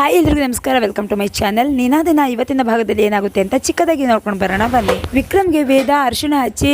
Hi ಎಲ್ರಿಗೂ ನಮಸ್ಕಾರ. Welcome to my channel ನಿನಾದಿನ ಇವತ್ತಿನ ಭಾಗದಲ್ಲಿ ಏನಾಗುತ್ತೆ ಅಂತ ಚಿಕ್ಕದಾಗಿ ನೋಡ್ಕೊಂಡು ಬರೋಣ. ಬನ್ನಿ. ವಿಕ್ರಮ್ಗೆ ವೇದ ಅರ್ಶಿನ ಹಚ್ಚಿ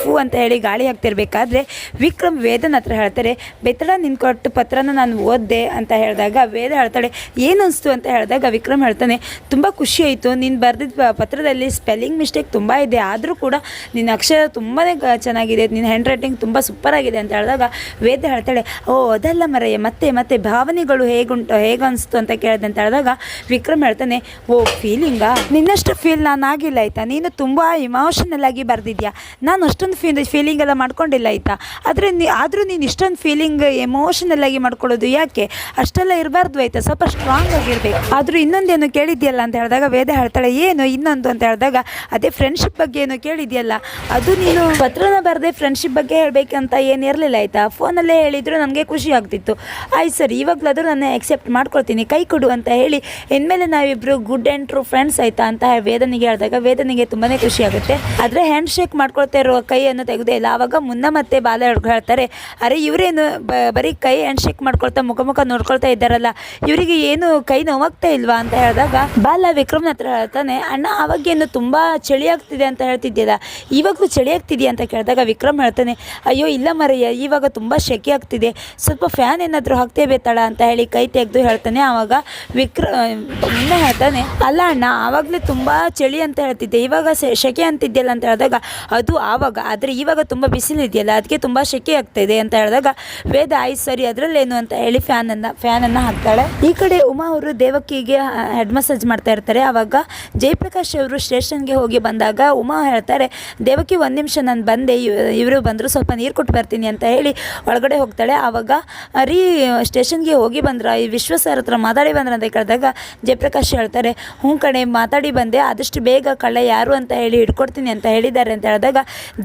ಹೂ ಅಂತ ಹೇಳಿ ಗಾಳಿ ಹಾಕ್ತಿರ್ಬೇಕಾದ್ರೆ ವಿಕ್ರಮ್ ವೇದನ ಹತ್ರ ಹೇಳ್ತಾರೆ, ಬೆತ್ತಡ ನಿನ್ ಕೊಟ್ಟು ಪತ್ರನ ನಾನು ಓದ್ದೆ ಅಂತ ಹೇಳಿದಾಗ ವೇದ ಹೇಳ್ತಾಳೆ, ಏನು ಅನಿಸ್ತು? ಅಂತ ಹೇಳಿದಾಗ ವಿಕ್ರಮ್ ಹೇಳ್ತಾನೆ, ತುಂಬ ಖುಷಿ ಆಯಿತು. ನೀನು ಬರೆದಿದ್ದ ಪತ್ರದಲ್ಲಿ ಸ್ಪೆಲ್ಲಿಂಗ್ ಮಿಸ್ಟೇಕ್ ತುಂಬ ಇದೆ. ಆದರೂ ಕೂಡ ನಿನ್ನ ಅಕ್ಷರ ತುಂಬಾ ಚೆನ್ನಾಗಿದೆ. ನಿನ್ನ ಹ್ಯಾಂಡ್ ರೈಟಿಂಗ್ ತುಂಬ ಸೂಪರ್ ಆಗಿದೆ ಅಂತ ಹೇಳಿದಾಗ ವೇದ ಹೇಳ್ತಾಳೆ, ಓ, ಅದಲ್ಲ ಮರಯ್ಯ. ಮತ್ತೆ ಮತ್ತೆ ಭಾವನೆಗಳು ಹೇಗುಂಟು ಹೇಗೆ ಅನಿಸ್ತು ಅಂತ ಕೇಳಿದೆ ಅಂತ ಹೇಳಿದಾಗ ವಿಕ್ರಮ್ ಹೇಳ್ತಾನೆ, ಓ ಫೀಲಿಂಗಾ ನಿನ್ನಷ್ಟು ಫೀಲ್ ನಾನು ಆಗಿಲ್ಲ ಆಯಿತಾ? ನೀನು ತುಂಬ ಇಮೋಷನಲ್ ಆಗಿ ಬರೆದಿದ್ಯಾ? ನಾನು ಅಷ್ಟೊಂದು ಫೀಲ್ ಫೀಲಿಂಗ್ ಎಲ್ಲ ಮಾಡ್ಕೊಂಡಿಲ್ಲ ಆಯಿತಾ? ಆದರೆ ನೀ, ಆದರೂ ನೀನು ಇಷ್ಟೊಂದು ಫೀಲಿಂಗ್ ಎಮೋಷನಲ್ ಆಗಿ ಮಾಡ್ಕೊಳ್ಳೋದು ಯಾಕೆ? ಅಷ್ಟೆಲ್ಲ ಇರಬಾರ್ದು ಆಯ್ತಾ? ಸ್ವಲ್ಪ ಸ್ಟ್ರಾಂಗ್ ಆಗಿರ್ಬೇಕು. ಆದರೂ ಇನ್ನೊಂದೇನು ಕೇಳಿದ್ಯಲ್ಲ ಅಂತ ಹೇಳಿದಾಗ ವೇದ ಹೇಳ್ತಾಳೆ, ಏನು? ಇನ್ನೊಂದು? ಅಂತ ಹೇಳಿದಾಗ, ಅದೇ ಫ್ರೆಂಡ್ಶಿಪ್ ಬಗ್ಗೆ ಏನು ಕೇಳಿದ್ಯಲ್ಲ? ಅದು ನೀನು ಪತ್ರನ ಬರದೆ ಫ್ರೆಂಡ್ಶಿಪ್ ಬಗ್ಗೆ ಹೇಳಬೇಕಂತ ಏನು ಇರಲಿಲ್ಲ ಆಯಿತಾ? ಫೋನಲ್ಲೇ ಹೇಳಿದ್ರು ನನಗೆ ಖುಷಿ ಆಗ್ತಿತ್ತು. ಆಯ್ತು ಸರ್, ಇವಾಗಲಾದರೂ ನಾನು ಎಕ್ಸೆಪ್ಟ್ ಮಾಡ್ಕೊಳ್ತೀನಿ. ಕೈ ಕೊಡು ಅಂತ ಹೇಳಿ ಇನ್ಮೇಲೆ ನಾವಿಬ್ರು ಗುಡ್ ಆ್ಯಂಡ್ ಟ್ರೂ ಫ್ರೆಂಡ್ಸ್ ಆಯ್ತಾ ಅಂತ ವೇದನಿಗೆ ಹೇಳಿದಾಗ ವೇದನಿಗೆ ತುಂಬಾ ಖುಷಿ ಆಗುತ್ತೆ. ಆದರೆ ಹ್ಯಾಂಡ್ ಶೇಕ್ ಮಾಡ್ಕೊಳ್ತಾ ಇರುವ ಕೈಯನ್ನು ತೆಗೆದೇ ಇಲ್ಲ. ಆವಾಗ ಮುನ್ನ ಮತ್ತೆ ಬಾಲ ಹೇಳ್ತಾರೆ, ಅರೆ, ಇವರೇನು ಬರೀ ಕೈ ಹ್ಯಾಂಡ್ ಶೇಕ್ ಮಾಡ್ಕೊಳ್ತಾ ಮುಖ ಮುಖ ನೋಡ್ಕೊಳ್ತಾ ಇದ್ದಾರಲ್ಲ, ಇವರಿಗೆ ಏನು ಕೈ ನೋವಾಗ್ತಾ ಇಲ್ವಾ? ಅಂತ ಹೇಳಿದಾಗ, ಬಾಲ ವಿಕ್ರಮ್ನ ಹತ್ರ ಹೇಳ್ತಾನೆ, ಅಣ್ಣ ಅವಾಗೇನು ತುಂಬ ಚಳಿ ಆಗ್ತಿದೆ ಅಂತ ಹೇಳ್ತಿದ್ದೀರ ಇವಾಗಲೂ ಚಳಿ ಆಗ್ತಿದೆಯಾ? ಅಂತ ಕೇಳಿದಾಗ ವಿಕ್ರಮ್ ಹೇಳ್ತಾನೆ, ಅಯ್ಯೋ, ಇಲ್ಲ ಮರಯ್ಯ, ಇವಾಗ ತುಂಬ ಶೆಕೆ ಆಗ್ತಿದೆ. ಸ್ವಲ್ಪ ಫ್ಯಾನ್ ಏನಾದರೂ ಹಾಕ್ತೇ ಬೇತಾಳ ಅಂತ ಹೇಳಿ ಕೈ ತೆಗೆದು ಹೇಳ್ತಾನೆ. ಆವಾಗ ವಿಕ್ರ ಇನ್ನೂ ಹೇಳ್ತಾನೆ, ಅಲ್ಲ ಅಣ್ಣ, ಆವಾಗಲೇ ತುಂಬ ಚಳಿ ಅಂತ ಹೇಳ್ತಿದ್ದೆ. ಇವಾಗ ಸೆಕೆ ಅಂತಿದ್ದೆಯಲ್ಲ ಅಂತ ಹೇಳಿದಾಗ, ಅದು ಆವಾಗ, ಆದರೆ ಇವಾಗ ತುಂಬ ಬಿಸಿಲಿದೆಯಲ್ಲ ಅದಕ್ಕೆ ತುಂಬ ಸೆಕೆ ಆಗ್ತಾಯಿದೆ ಅಂತ ಹೇಳಿದಾಗ, ವೇದ ಆಯ್ತು ಸರಿ, ಅದರಲ್ಲೇನು? ಅಂತ ಹೇಳಿ ಫ್ಯಾನನ್ನು ಫ್ಯಾನನ್ನು ಹಾಕ್ತಾಳೆ. ಈ ಕಡೆ ಉಮಾ ಅವರು ದೇವಕಿಗೆ ಹೆಡ್ ಮಸಾಜ್ ಮಾಡ್ತಾ ಇರ್ತಾರೆ. ಆವಾಗ ಜಯಪ್ರಕಾಶ್ ಅವರು ಸ್ಟೇಷನ್ಗೆ ಹೋಗಿ ಬಂದಾಗ ಉಮಾ ಹೇಳ್ತಾರೆ, ದೇವಕಿ ಒಂದು ನಿಮಿಷ ನಾನು ಬಂದೆ ಇವರು ಬಂದರು, ಸ್ವಲ್ಪ ನೀರು ಕೊಟ್ಟು ಬರ್ತೀನಿ ಅಂತ ಹೇಳಿ ಒಳಗಡೆ ಹೋಗ್ತಾಳೆ. ಆವಾಗ ರೀ ಸ್ಟೇಷನ್ಗೆ ಹೋಗಿ ಬಂದ್ರ? ಈ ವಿಶ್ವ ಸರ್ ಹತ್ರ ಮಾತಾಡಿ ಬಂದ್ರ ಅಂತ ಕೇಳಿದಾಗ ಜಯಪ್ರಕಾಶ್ ಹೇಳ್ತಾರೆ, ಹ್ಞೂ ಕಣೆ, ಮಾತಾಡಿ ಬಂದೆ, ಆದಷ್ಟು ಬೇಗ ಕಳ್ಳ ಯಾರು ಅಂತ ಹೇಳಿ ಹಿಡ್ಕೊಡ್ತೀನಿ ಅಂತ ಹೇಳಿದ್ದಾರೆ ಅಂತ ಹೇಳಿದಾಗ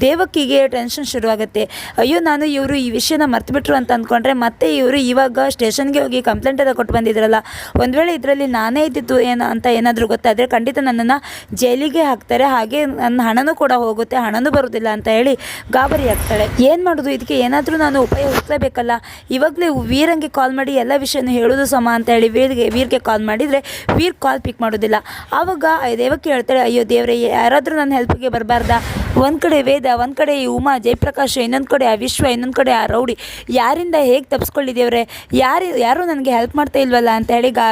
ದೇವಕ್ಕಿಗೆ ಟೆನ್ಷನ್ ಶುರುವಾಗುತ್ತೆ. ಅಯ್ಯೋ, ನಾನು ಇವರು ಈ ವಿಷಯನ ಮರ್ತುಬಿಟ್ರು ಅಂತ ಅಂದ್ಕೊಂಡ್ರೆ ಮತ್ತೆ ಇವರು ಇವಾಗ ಸ್ಟೇಷನ್ಗೆ ಹೋಗಿ ಕಂಪ್ಲೇಂಟ್ ಎಲ್ಲ ಕೊಟ್ಟು ಬಂದಿದ್ರಲ್ಲ. ಒಂದು ವೇಳೆ ಇದರಲ್ಲಿ ನಾನೇ ಇದ್ದಿದ್ದು ಏನು ಅಂತ ಏನಾದರೂ ಗೊತ್ತಾದರೆ ಖಂಡಿತ ನನ್ನನ್ನು ಜೈಲಿಗೆ ಹಾಕ್ತಾರೆ. ಹಾಗೆ ನನ್ನ ಹಣನೂ ಕೂಡ ಹೋಗುತ್ತೆ, ಹಣನೂ ಬರೋದಿಲ್ಲ ಅಂತ ಹೇಳಿ ಗಾಬರಿ ಆಗ್ತಾಳೆ. ಏನು ಮಾಡೋದು? ಇದಕ್ಕೆ ಏನಾದರೂ ನಾನು ಉಪಾಯ ಹುಡುಕ್ಲೇಬೇಕಲ್ಲ ಇವಾಗಲೇ ವೀರಂಗೆ ಕಾಲ್ ಮಾಡಿ ಎಲ್ಲ ವಿಷಯನೂ ಹೇಳೋದು ಸಮ ಅಂತ ಹೇಳಿ ವೀರ್ಗೆ ವೀರ್ಗೆ ಕಾಲ್ ಮಾಡಿದರೆ ವೀರ್ ಕಾಲ್ ಪಿಕ್ ಮಾಡೋದಿಲ್ಲ. ಆವಾಗ ದೇವಕ್ಕೆ ಹೇಳ್ತಾಳೆ ಅಯ್ಯೋ ದೇವರೇ, ಯಾರಾದರೂ ನನ್ನ ಹೆಲ್ಪ್ಗೆ ಬರಬಾರ್ದಾ? ಒಂದು ಕಡೆ ವೇದ, ಒಂದು ಕಡೆ ಈ ಉಮಾ, ಜಯಪ್ರಕಾಶ್, ಇನ್ನೊಂದು ಕಡೆ ಆ ವಿಶ್ವ, ಇನ್ನೊಂದು ಕಡೆ ಆ ರೌಡಿ. ಯಾರಿಂದ ಹೇಗೆ ತಪ್ಪಿಸ್ಕೊಳ್ಳಿದೇವ್ರೆ ಯಾರು ಯಾರು ನನಗೆ ಹೆಲ್ಪ್ ಮಾಡ್ತಾ ಇಲ್ವಲ್ಲ ಅಂತ ಹೇಳಿ ಗಾ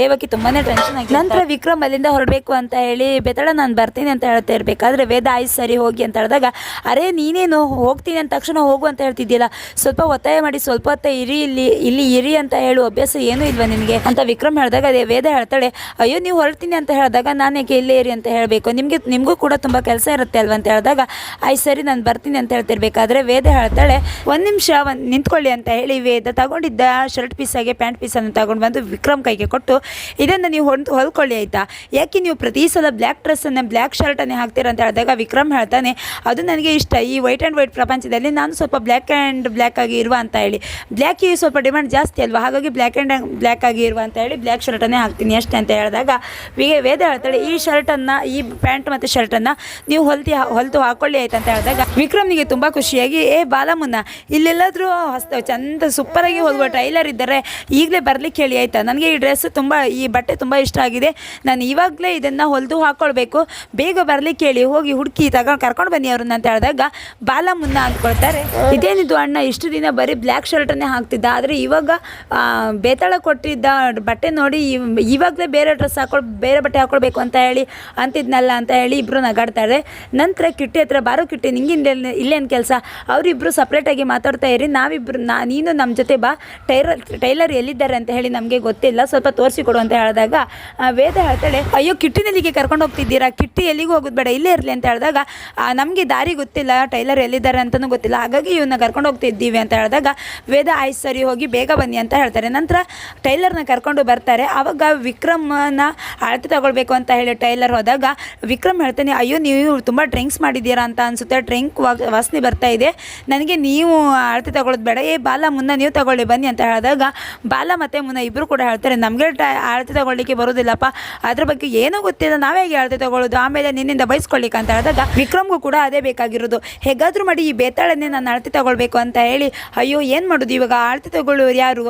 ದೇವಕ್ಕೆ ತುಂಬಾ ಟೆನ್ಷನ್ ಆಗಿ ನಂತರ ವಿಕ್ರಮ್ ಅಲ್ಲಿಂದ ಹೊರಡಬೇಕು ಅಂತ ಹೇಳಿ ಬೆತಳ ನಾನು ಬರ್ತೀನಿ ಅಂತ ಹೇಳ್ತಾ ಇರಬೇಕಾದ್ರೆ ವೇದ ಆಯ್ತು ಸರಿ, ಹೋಗಿ ಅಂತ ಹೇಳಿದಾಗ, ಅರೆ, ನೀನೇನು ಹೋಗ್ತೀನಿ ಅಂದ ತಕ್ಷಣ ಹೋಗು ಅಂತ ಹೇಳ್ತಿದ್ದಿಲ್ಲ ಸ್ವಲ್ಪ ಒತ್ತಾಯ ಮಾಡಿ, ಸ್ವಲ್ಪ ಹೊತ್ತ ಇರಿ ಇಲ್ಲಿ ಇಲ್ಲಿ ಇರಿ ಅಂತ ಹೇಳು. ಅಭ್ಯಾಸ ಏನೂ ಇಲ್ವಾ ನಿಮಗೆ ಅಂತ ವಿಕ್ರಮ್ ಹೇಳಿದಾಗ, ಅದೇ ವೇದ ಹೇಳ್ತಾಳೆ, ಅಯ್ಯೋ, ನೀವು ಹೊರಡ್ತೀನಿ ಅಂತ ಹೇಳಿದಾಗ ನಾನು ಯಾಕೆ ಇಲ್ಲೇ ಇರಿ ಅಂತ ಹೇಳಬೇಕು? ನಿಮಗೆ, ನಿಮಗೂ ಕೂಡ ತುಂಬ ಕೆಲಸ ಇರುತ್ತೆ ಅಲ್ವಾ ಅಂತ ಹೇಳಿದಾಗ ಆಯ್ತು ಸರಿ, ನಾನು ಬರ್ತೀನಿ ಅಂತ ಹೇಳ್ತಿರ್ಬೇಕಾದ್ರೆ ವೇದ ಹೇಳ್ತಾಳೆ, ಒಂದು ನಿಮಿಷ ಒಂದು ನಿಂತ್ಕೊಳ್ಳಿ ಅಂತ ಹೇಳಿ ವೇದ ತಗೊಂಡಿದ್ದ ಶರ್ಟ್ ಪೀಸಾಗೆ ಪ್ಯಾಂಟ್ ಪೀಸನ್ನು ತಗೊಂಡು ಬಂದು ವಿಕ್ರಮ್ ಕೈಗೆ ಕೊಟ್ಟು, ಇದನ್ನು ನೀವು ಹೊಂದು ಹೊಲ್ಕೊಳ್ಳಿ ಆಯಿತಾ? ಯಾಕೆ ನೀವು ಪ್ರತಿ ಸಲ ಬ್ಲ್ಯಾಕ್ ಡ್ರೆಸ್ಸನ್ನು ಬ್ಲ್ಯಾಕ್ ಶರ್ಟನ್ನೇ ಹಾಕ್ತೀರ? ಅಂತ ಹೇಳಿದಾಗ ವಿಕ್ರಮ್ ಹೇಳ್ತಾನೆ, ಅದು ನನಗೆ ಇಷ್ಟ. ಈ ವೈಟ್ ಆ್ಯಂಡ್ ವೈಟ್ ಪ್ರಪಂಚದಲ್ಲಿ ನಾನು ಸ್ವಲ್ಪ ಬ್ಲ್ಯಾಕ್ ಆ್ಯಂಡ್ ಬ್ಲ್ಯಾಕ್ ಆಗಿ ಇರುವ ಅಂತ ಹೇಳಿ. ಬ್ಲ್ಯಾಕಿಗೆ ಸ್ವಲ್ಪ ಡಿಮ್ಯಾಂಡ್ ಜಾಸ್ತಿ ಅಲ್ವಾ? ಹಾಗಾಗಿ ಬ್ಲ್ಯಾಕ್ ಆ್ಯಂಡ್ ಬ್ಲ್ಯಾಕ್ ಆಗಿ ಇರುವ ಅಂತ ಹೇಳಿ ಬ್ಲ್ಯಾಕ್ ಶರ್ಟನ್ನೇ ಹಾಕ್ತೀನಿ ಅಷ್ಟೇ ಅಂತ ಹೇಳಿದಾಗ ವೇದ ಹೇಳ್ತಾಳೆ, ಈ ಶರ್ಟನ್ನು, ಈ ಪ್ಯಾಂಟ್ ಮತ್ತು ಶರ್ಟನ್ನು ನೀವು ಹೊಲ್ತಿ ಹೊಲ್ತು ಹಾಕೊಳ್ಳಿ ಆಯ್ತು ಅಂತ ಹೇಳಿದಾಗ ವಿಕ್ರಮ್ನಿಗೆ ತುಂಬ ಖುಷಿಯಾಗಿ, ಏ ಬಾಲಮುನ್ನ ಇಲ್ಲೆಲ್ಲಾದರೂ ಹೊಸ ಚಂದ ಸೂಪರಾಗಿ ಹೋಗುವ ಟೈಲರ್ ಇದ್ದಾರೆ ಈಗಲೇ ಬರ್ಲಿಕ್ಕೆ ಹೇಳಿ ಆಯಿತಾ? ನನಗೆ ಈ ಡ್ರೆಸ್ ತುಂಬ, ಈ ಬಟ್ಟೆ ತುಂಬ ಇಷ್ಟ ಆಗಿದೆ. ನಾನು ಇವಾಗಲೇ ಇದನ್ನು ಹೊಲ್ದು ಹಾಕ್ಕೊಳ್ಬೇಕು ಬೇಗ ಬರ್ಲಿಕ್ಕೆ ಹೇಳಿ, ಹೋಗಿ ಹುಡುಕಿ ತಗೊಂಡು ಕರ್ಕೊಂಡು ಬನ್ನಿ ಅವ್ರನ್ನ ಅಂತ ಹೇಳಿದಾಗ ಬಾಲಮ್ಮನ್ನ ಮುನ್ನ ಅಂದ್ಕೊಳ್ತಾರೆ. ಇದೇನಿದು ಅಣ್ಣ, ಇಷ್ಟು ದಿನ ಬರೀ ಬ್ಲ್ಯಾಕ್ ಶರ್ಟನ್ನೇ ಹಾಕ್ತಿದ್ದ, ಆದರೆ ಇವಾಗ ಬೇತಾಳ ಕೊಟ್ಟಿದ್ದ ಬಟ್ಟೆ ನೋಡಿ ಇವ್- ಇವಾಗಲೇ ಬೇರೆ ಡ್ರೆಸ್ ಹಾಕೊಳ್, ಬೇರೆ ಬಟ್ಟೆ ಹಾಕೊಳ್ಬೇಕು ಅಂತ ಹೇಳಿ, ಅಂತಿದ್ನಲ್ಲ ಅಂತ ಹೇಳಿ ಇಬ್ಬರು ನಗಾಡ್ತಾರೆ. ನಂತರ ಕಿಟ್ಟಿ ಹತ್ರ ಬಾರೋ ಕಿಟ್ಟಿ, ನಿಂಗೆ ಇಲ್ಲೇನು ಇಲ್ಲೇನು ಕೆಲಸ. ಅವರಿಬ್ಬರು ಸಪ್ರೇಟಾಗಿ ಮಾತಾಡ್ತಾ ಇರಿ. ನಾವಿಬ್ಬರು ನಾ, ನೀನು ನಮ್ಮ ಜೊತೆ ಬಾ. ಟೈಲರ್ ಟೈಲರ್ ಎಲ್ಲಿದ್ದಾರೆ ಅಂತ ಹೇಳಿ ನಮಗೆ ಗೊತ್ತಿಲ್ಲ. ಸ್ವಲ್ಪ ತೋರಿಸಿಕೊಡು ಅಂತ ಹೇಳಿದಾಗ ವೇದ ಹೇಳ್ತಾಳೆ, ಅಯ್ಯೋ, ಕಿಟ್ಟಿನಲ್ಲಿಗೆ ಕರ್ಕೊಂಡು ಹೋಗ್ತಿದ್ದೀರಾ? ಕಿಟ್ಟಿ ಎಲ್ಲಿಗೂ ಹೋಗೋದು ಬೇಡ, ಇಲ್ಲೇ ಇರಲಿ ಅಂತ ಹೇಳಿದಾಗ ನಮಗೆ ದಾರಿ ಗೊತ್ತಿಲ್ಲ. ಟೈಲರ್ ಎಲ್ಲಿದ್ದಾರೆ ಅಂತಲೂ ಗೊತ್ತಿಲ್ಲ. ಹಾಗಾಗಿ ಇವನ್ನ ಕರ್ಕೊಂಡು ಹೋಗ್ತಿದ್ದೀವಿ ಅಂತ ಹೇಳಿದಾಗ, ವೇದ ಆಯ್ತು ಸರಿ, ಹೋಗಿ ಬೇಗ ಬನ್ನಿ ಅಂತ ಹೇಳ್ತಾರೆ. ನಂತರ ಟೈಲರ್ನ ಕರ್ಕೊಂಡು ಬರ್ತಾರೆ. ಆವಾಗ ವಿಕ್ರಮನ ಅಳತೆ ತಗೊಳ್ಬೇಕು ಅಂತ ಹೇಳಿ ಟೈಲರ್ ಹೋದಾಗ, ವಿಕ್ರಮ್ ಹೇಳ್ತಾನೆ, ಅಯ್ಯೋ, ನೀವು ತುಂಬ ಡ್ರಿಂಕ್ಸ್ ಡ್ರಿಂಕ್ಸ್ ಮಾಡಿದ್ದೀರಾ ಅಂತ ಅನಿಸುತ್ತೆ. ಡ್ರಿಂಕ್ ವಾಸನೆ ಬರ್ತಾ ಇದೆ. ನನಗೆ ನೀವು ಅಳತೆ ತಗೊಳ್ಳೋದು ಬೇಡ. ಏ, ಬಾಲ, ಮುನ್ನ ನೀವು ತಗೊಳ್ಳಿ, ಬನ್ನಿ ಅಂತ ಹೇಳಿದಾಗ ಬಾಲ ಮತ್ತು ಮುನ್ನ ಇಬ್ಬರು ಕೂಡ ಹೇಳ್ತಾರೆ, ನಮಗೆ ಅಳತೆ ತಗೊಳ್ಳಿಕ್ಕೆ ಬರೋದಿಲ್ಲಪ್ಪ. ಅದ್ರ ಬಗ್ಗೆ ಏನೂ ಗೊತ್ತಿಲ್ಲ. ನಾವೇ ಹೇಗೆ ಅಳತೆ ತಗೊಳ್ಳೋದು? ಆಮೇಲೆ ನಿನ್ನಿಂದ ಬಯಸ್ಕೊಳ್ಳಿಕ್ಕೆ ಅಂತ ಹೇಳಿದಾಗ ವಿಕ್ರಮ್ಗೂ ಕೂಡ ಅದೇ ಬೇಕಾಗಿರೋದು. ಹೇಗಾದರೂ ಮಾಡಿ ಈ ಬೇತಾಳನ್ನೇ ನಾನು ಅಳತೆ ತಗೊಳ್ಬೇಕು ಅಂತ ಹೇಳಿ, ಅಯ್ಯೋ, ಏನು ಮಾಡೋದು ಇವಾಗ? ಅಳತೆ ತಗೊಳ್ಳೋರು ಯಾರು?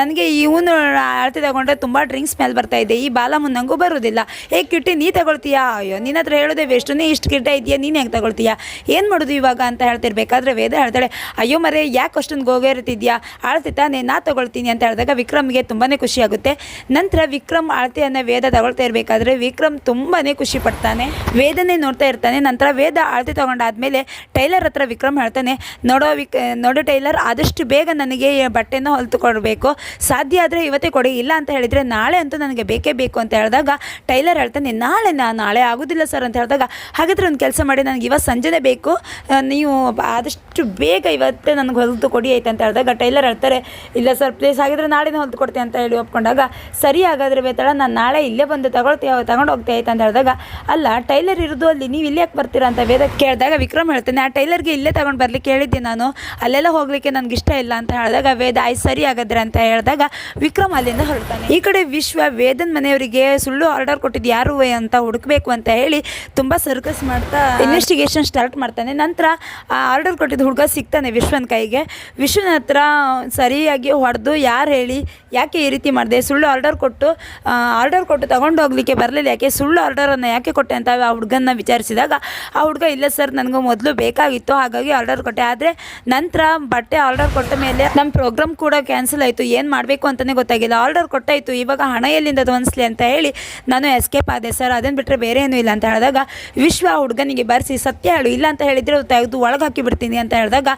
ನನಗೆ ಇವನು ಅಳತೆ ತಗೊಂಡ್ರೆ ತುಂಬ ಡ್ರಿಂಕ್ಸ್ ಸ್ಮೆಲ್ ಬರ್ತಾ ಇದೆ. ಈ ಬಾಲ ಮುನ್ನಂಗೂ ಬರೋದಿಲ್ಲ. ಏ, ಕಿಟ್ಟಿ, ನೀ ತಗೊಳ್ತೀಯಾ? ಅಯ್ಯೋ ನಿನ್ನ ಹತ್ರ ಹೇಳೋದೇ ವೇಸ್ಟು ನೀ ಇಷ್ಟು ಕಿಟ್ಟ ಇದೆಯಾ? ನೀನು ಹೆಂಗೆ ತಗೊಳ್ತೀಯ? ಏನು ಮಾಡೋದು ಇವಾಗ ಅಂತ ಹೇಳ್ತಿರ್ಬೇಕಾದ್ರೆ ವೇದ ಹೇಳ್ತಾಳೆ, ಅಯ್ಯೋ ಮರೆ, ಯಾಕೆ ಅಷ್ಟೊಂದು ಗೋಗೇರ್ತಿದ್ಯಾ ಆಳ್ತಿ ತಾನೆ, ನಾ ತಗೊಳ್ತೀನಿ ಅಂತ ಹೇಳಿದಾಗ ವಿಕ್ರಮ್ಗೆ ತುಂಬಾ ಖುಷಿ ಆಗುತ್ತೆ. ನಂತರ ವಿಕ್ರಮ್ ಆಳ್ತಿಯನ್ನು ವೇದ ತಗೊಳ್ತಾ ಇರಬೇಕಾದ್ರೆ ವಿಕ್ರಮ್ ತುಂಬಾ ಖುಷಿ ಪಡ್ತಾನೆ. ವೇದನೆ ನೋಡ್ತಾ ಇರ್ತಾನೆ. ನಂತರ ವೇದ ಅಳತೆ ತಗೊಂಡಾದ್ಮೇಲೆ ಟೈಲರ್ ಹತ್ರ ವಿಕ್ರಮ್ ಹೇಳ್ತಾನೆ, ನೋಡೋ ವಿಕ್, ನೋಡೋ ಟೈಲರ್, ಆದಷ್ಟು ಬೇಗ ನನಗೆ ಬಟ್ಟೆನ ಹೊಲಿತು ಕೊಡಬೇಕು. ಸಾಧ್ಯ ಆದರೆ ಇವತ್ತೇ ಕೊಡಿ, ಇಲ್ಲ ಅಂತ ಹೇಳಿದರೆ ನಾಳೆ ಅಂತೂ ನನಗೆ ಬೇಕೇ ಬೇಕು ಅಂತ ಹೇಳಿದಾಗ ಟೈಲರ್ ಹೇಳ್ತಾನೆ ನಾಳೆ ನಾ ನಾಳೆ ಆಗೋದಿಲ್ಲ ಸರ್ ಅಂತ ಹೇಳಿದಾಗ, ಹಾಗಾದರೆ ಒಂದು ಕೆಲಸ ಮಾಡಿ. ನನಗೆ ಇವತ್ತು ಸಂಜೆನೇ ಬೇಕು. ನೀವು ಆದಷ್ಟು ಬೇಗ ಇವತ್ತೇ ನನಗೆ ಹೊಲಿದು ಕೊಡಿ ಆಯ್ತು ಅಂತ ಹೇಳಿದಾಗ ಟೈಲರ್ ಹೇಳ್ತಾರೆ, ಇಲ್ಲ ಸರ್ ಪ್ಲೇಸ್ ಆಗಿದ್ರೆ ನಾಳೆನೇ ಹೊಲಿದು ಕೊಡ್ತೀನಿ ಅಂತ ಹೇಳಿ ಒಪ್ಕೊಂಡಾಗ, ಸರಿ ಹಾಗಾದರೆ ಬೇತಾಳ ನಾನು ನಾಳೆ ಇಲ್ಲೇ ಬಂದು ತಗೊಳ್ತೀಯ ತಗೊಂಡು ಹೋಗ್ತಾ ಆಯ್ತು ಅಂತ ಹೇಳಿದಾಗ, ಅಲ್ಲ, ಟೈಲರ್ ಇರೋದು ಅಲ್ಲಿ, ನೀವು ಇಲ್ಲಿ ಯಾಕೆ ಬರ್ತೀರಾ ಅಂತ ವೇದ ಕೇಳಿದಾಗ ವಿಕ್ರಮ್ ಹೇಳ್ತಾನೆ, ಆ ಟೈಲರ್ಗೆ ಇಲ್ಲೇ ತಗೊಂಡು ಬರ್ಲಿಕ್ಕೆ ಹೇಳಿದ್ದೆ ನಾನು, ಅಲ್ಲೆಲ್ಲ ಹೋಗಲಿಕ್ಕೆ ನನಗೆ ಇಷ್ಟ ಇಲ್ಲ ಅಂತ ಹೇಳಿದಾಗ ವೇದ, ಆಯ್ತು ಸರಿ ಹಾಗಾದ್ರೆ ಅಂತ ಹೇಳಿದಾಗ ವಿಕ್ರಮ್ ಅಲ್ಲಿಂದ ಹೊರಡ್ತಾನೆ. ಈ ಕಡೆ ವಿಶ್ವ ವೇದನ್ ಮನೆಯವರಿಗೆ ಸುಳ್ಳು ಆರ್ಡರ್ ಕೊಟ್ಟಿದ್ದು ಯಾರು ಅಂತ ಹುಡುಕಬೇಕು ಅಂತ ಹೇಳಿ ತುಂಬ ಸರ್ಕಸ್ ಮಾಡ್ತಾ ಇನ್ವೆಸ್ಟಿಗೇಷನ್ ಸ್ಟಾರ್ಟ್ ಮಾಡ್ತಾನೆ. ನಂತರ, ಆ ಆರ್ಡರ್ ಕೊಟ್ಟಿದ್ದ ಹುಡುಗ ಸಿಗ್ತಾನೆ ವಿಶ್ವನ ಕೈಗೆ. ವಿಶ್ವನ ಹತ್ರ ಸರಿಯಾಗಿ ಹೊಡೆದು ಯಾರು ಹೇಳಿ, ಯಾಕೆ ಈ ರೀತಿ ಮಾಡಿದೆ? ಸುಳ್ಳು ಆರ್ಡರ್ ಕೊಟ್ಟು ಆರ್ಡರ್ ಕೊಟ್ಟು ತಗೊಂಡು ಹೋಗ್ಲಿಕ್ಕೆ ಬರಲಿಲ್ಲ. ಯಾಕೆ ಸುಳ್ಳು ಆರ್ಡರನ್ನು ಯಾಕೆ ಕೊಟ್ಟೆ ಅಂತ ಆ ಹುಡುಗನ್ನ ವಿಚಾರಿಸಿದಾಗ, ಆ ಹುಡುಗ, ಇಲ್ಲ ಸರ್ ನನಗೂ ಮೊದಲು ಬೇಕಾಗಿತ್ತು, ಹಾಗಾಗಿ ಆರ್ಡರ್ ಕೊಟ್ಟೆ. ಆದರೆ ನಂತರ ಬಟ್ಟೆ ಆರ್ಡರ್ ಕೊಟ್ಟ ಮೇಲೆ ನಮ್ಮ ಪ್ರೋಗ್ರಾಮ್ ಕೂಡ ಕ್ಯಾನ್ಸಲ್ ಆಯಿತು. ಏನು ಮಾಡಬೇಕು ಅಂತಲೇ ಗೊತ್ತಾಗಿಲ್ಲ. ಆರ್ಡರ್ ಕೊಟ್ಟಾಯಿತು. ಇವಾಗ ಹಣ ಎಲ್ಲಿಂದ ಧ್ವನಿಸ್ಲಿ ಅಂತ ಹೇಳಿ ನಾನು ಎಸ್ಕೇಪ್ ಆದೆ ಸರ್ ಅದನ್ನು ಬಿಟ್ಟರೆ ಬೇರೆ ಏನೂ ಇಲ್ಲ ಅಂತ ಹೇಳಿದಾಗ ವಿಶ್ವ ಹುಡುಗನಿಗೆ ಬರೆಸಿ ಸತ್ಯ ಹೇಳು, ಇಲ್ಲ ಅಂತ ಹೇಳಿದರೆ ತೆಗೆದು ಒಳಗೆ ಹಾಕಿ ಬಿಡ್ತೀನಿ ಅಂತ ಹೇಳಿದಾಗ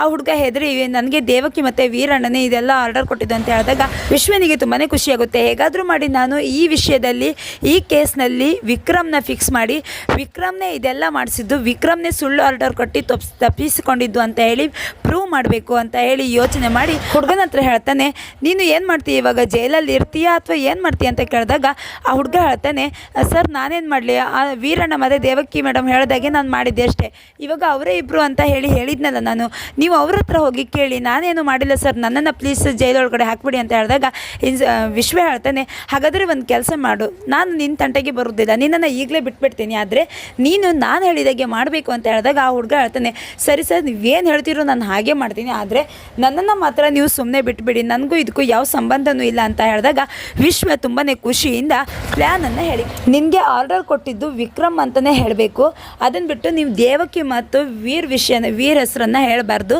ಆ ಹುಡುಗ ಹೆದರಿ ನನಗೆ ದೇವಕಿ ಮತ್ತು ವೀರಣ್ಣನೇ ಇದೆಲ್ಲ ಆರ್ಡರ್ ಕೊಟ್ಟಿದ್ದು ಅಂತ ಹೇಳಿದಾಗ ವಿಶ್ವನಿಗೆ ತುಂಬಾ ಖುಷಿಯಾಗುತ್ತೆ ಹೇಗಾದರೂ ಮಾಡಿ ನಾನು ಈ ವಿಷಯದಲ್ಲಿ, ಈ ಕೇಸ್ನಲ್ಲಿ ವಿಕ್ರಮ್ನ ಫಿಕ್ಸ್ ಮಾಡಿ, ವಿಕ್ರಮ್ನೇ ಇದೆಲ್ಲ ಮಾಡಿಸಿದ್ದು, ವಿಕ್ರಮ್ನೇ ಸುಳ್ಳು ಆರ್ಡರ್ ಕೊಟ್ಟು ತಪ್ಸ್, ತಪ್ಪಿಸಿಕೊಂಡಿದ್ದು ಅಂತ ಹೇಳಿ ಪ್ರೂವ್ ಮಾಡಬೇಕು ಅಂತ ಹೇಳಿ ಯೋಚನೆ ಮಾಡಿ ಹುಡುಗನ ಹತ್ರ ಹೇಳ್ತಾನೆ, ನೀನು ಏನು ಮಾಡ್ತೀಯ ಇವಾಗ, ಜೈಲಲ್ಲಿ ಇರ್ತೀಯಾ ಅಥವಾ ಏನು ಮಾಡ್ತೀಯ ಅಂತ ಕೇಳಿದಾಗ ಆ ಹುಡುಗ ಹೇಳ್ತಾನೆ ಸರ್, ನಾನೇನು ಮಾಡಲಿ, ಆ ವೀರಣ್ಣ ಮತ್ತು ದೇವಕಿ ಮೇಡಮ್ ಹೇಳಿದಾಗೆ ನಾನು ಮಾಡಿದ್ದೆ ಅಷ್ಟೇ. ಇವಾಗ ಅವರೇ ಇಬ್ಬರು ಅಂತ ಹೇಳಿ ಹೇಳಿದ್ನಲ್ಲ ನಾನು. ನೀವು ಅವ್ರ ಹತ್ರ ಹೋಗಿ ಕೇಳಿ, ನಾನೇನು ಮಾಡಿಲ್ಲ ಸರ್, ನನ್ನನ್ನು ಪ್ಲೀಸ್ ಜೈಲೊಳಗಡೆ ಹಾಕ್ಬಿಡಿ ಅಂತ ಹೇಳಿದಾಗ ಇನ್ಸ್ ವಿಶ್ವ ಹೇಳ್ತಾನೆ, ಹಾಗಾದರೆ ಒಂದು ಕೆಲಸ ಮಾಡು. ನಾನು ನಿನ್ನ ತಂಟೆಗೆ ಬರೋದಿಲ್ಲ. ನಿನ್ನನ್ನು ಈಗಲೇ ಬಿಟ್ಬಿಡ್ತೀನಿ. ಆದರೆ ನೀನು, ನಾನು ಹೇಳಿದಾಗೆ ಮಾಡಬೇಕು ಅಂತ ಹೇಳಿದಾಗ ಆ ಹುಡುಗ ಹೇಳ್ತಾನೆ, ಸರಿ ಸರ್, ನೀವೇನು ಹೇಳ್ತೀರೋ ನಾನು ಹಾಗೆ ಮಾಡ್ತೀನಿ. ಆದರೆ ನನ್ನನ್ನು ಮಾತ್ರ ನೀವು ಸುಮ್ಮನೆ ಬಿಟ್ಬಿಡಿ. ನನಗೂ ಇದಕ್ಕೂ ಯಾವ ಸಂಬಂಧನೂ ಇಲ್ಲ ಅಂತ ಹೇಳಿದಾಗ ವಿಶ್ವ ತುಂಬಾ ಖುಷಿಯಿಂದ ಪ್ಲ್ಯಾನನ್ನು ಹೇಳಿ. ನಿನಗೆ ಆರ್ಡರ್ ಕೊಟ್ಟಿದ್ದು ವಿಕ್ರಮ್ ಅಂತಲೇ ಹೇಳಬೇಕು. ಅದನ್ನು ಬಿಟ್ಟು ನೀವು ದೇವಕಿ ಮತ್ತು ವೀರ್ ವಿಷಯನ, ವೀರ್ ಹೆಸರನ್ನು ಹೇಳಬಾರ್ದು.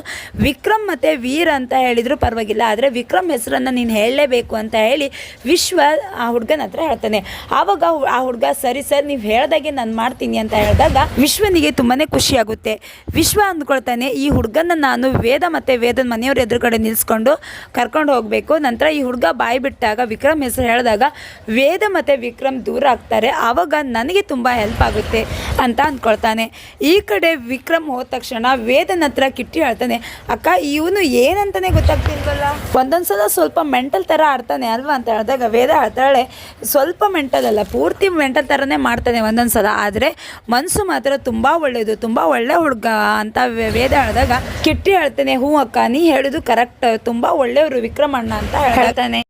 ವಿಕ್ರಮ್ ಮತ್ತು ವೀರ್ ಅಂತ ಹೇಳಿದರೂ ಪರವಾಗಿಲ್ಲ, ಆದರೆ ವಿಕ್ರಮ್ ಹೆಸರನ್ನು ನೀನು ಹೇಳಲೇಬೇಕು ಅಂತ ಹೇಳಿ ವಿಶ್ವ ಆ ಹುಡುಗನ ಹತ್ರ ಹೇಳ್ತಾನೆ. ಆವಾಗ ಆ ಹುಡುಗ, ಸರಿ ಸರ್, ನೀವು ಹೇಳ್ದಾಗೆ ನಾನು ಮಾಡ್ತೀನಿ ಅಂತ ಹೇಳಿದಾಗ ವಿಶ್ವನಿಗೆ ತುಂಬಾ ಖುಷಿಯಾಗುತ್ತೆ ವಿಶ್ವ ಅಂದ್ಕೊಳ್ತಾನೆ, ಈ ಹುಡುಗನ ನಾನು ವೇದ ಮತ್ತು ವೇದನ ಮನೆಯವ್ರ ಎದುರುಗಡೆ ನಿಲ್ಲಿಸ್ಕೊಂಡು ಕರ್ಕೊಂಡು ಹೋಗಬೇಕು. ನಂತರ ಈ ಹುಡುಗ ಬಾಯಿ ಬಿಟ್ಟಾಗ ವಿಕ್ರಮ್ ಹೆಸರು ಹೇಳಿದಾಗ, ವೇದ ಮತ್ತು ವಿಕ್ರಮ್ ದೂರ ಆಗ್ತಾರೆ, ಆವಾಗ ನನಗೆ ತುಂಬ ಹೆಲ್ಪ್ ಆಗುತ್ತೆ ಅಂತ ಅಂದ್ಕೊಳ್ತಾನೆ ಈ ಕಡೆ ವಿಕ್ರಮ್ ಹೋದ ತಕ್ಷಣ ವೇದನ ಹತ್ರ ಕಿಟ್ಟಿ ಹೇಳ್ತಾನೆ, ಅಕ್ಕ, ಇವನು ಏನಂತಾನೆ ಗೊತ್ತಾಗ್ತಿಲ್ವಲ್ಲ? ಒಂದೊಂದು ಸಲ ಸ್ವಲ್ಪ ಮೆಂಟಲ್ ಥರ ಆಡ್ತಾನೆ ಅಲ್ವಾ ಅಂತ ಹೇಳಿದಾಗ ವೇದ ಹೇಳ್ತಾಳೆ, ಸ್ವಲ್ಪ ಮೆಂಟಲ್ ಅಲ್ಲ, ಪೂರ್ತಿ ಮೆಂಟಲ್ ಥರನೇ ಮಾಡ್ತಾನೆ ಒಂದೊಂದು ಸಲ ಆದರೆ ಮನಸ್ಸು ಮಾತ್ರ ತುಂಬ ಒಳ್ಳೆಯದು ತುಂಬ ಒಳ್ಳೆ ಹುಡುಗ ಅಂತ ವೇದ ಹೇಳಿದಾಗ ಕಿಟ್ಟಿ ಹೇಳ್ತಾನೆ, ಹ್ಞೂ ಅಕ್ಕ, ನೀ ಹೇಳೋದು ಕರೆಕ್ಟ್ ತುಂಬ ಒಳ್ಳೆಯವರು ವಿಕ್ರಮಣ್ಣ ಅಂತ ಹೇಳ್ತಾನೆ.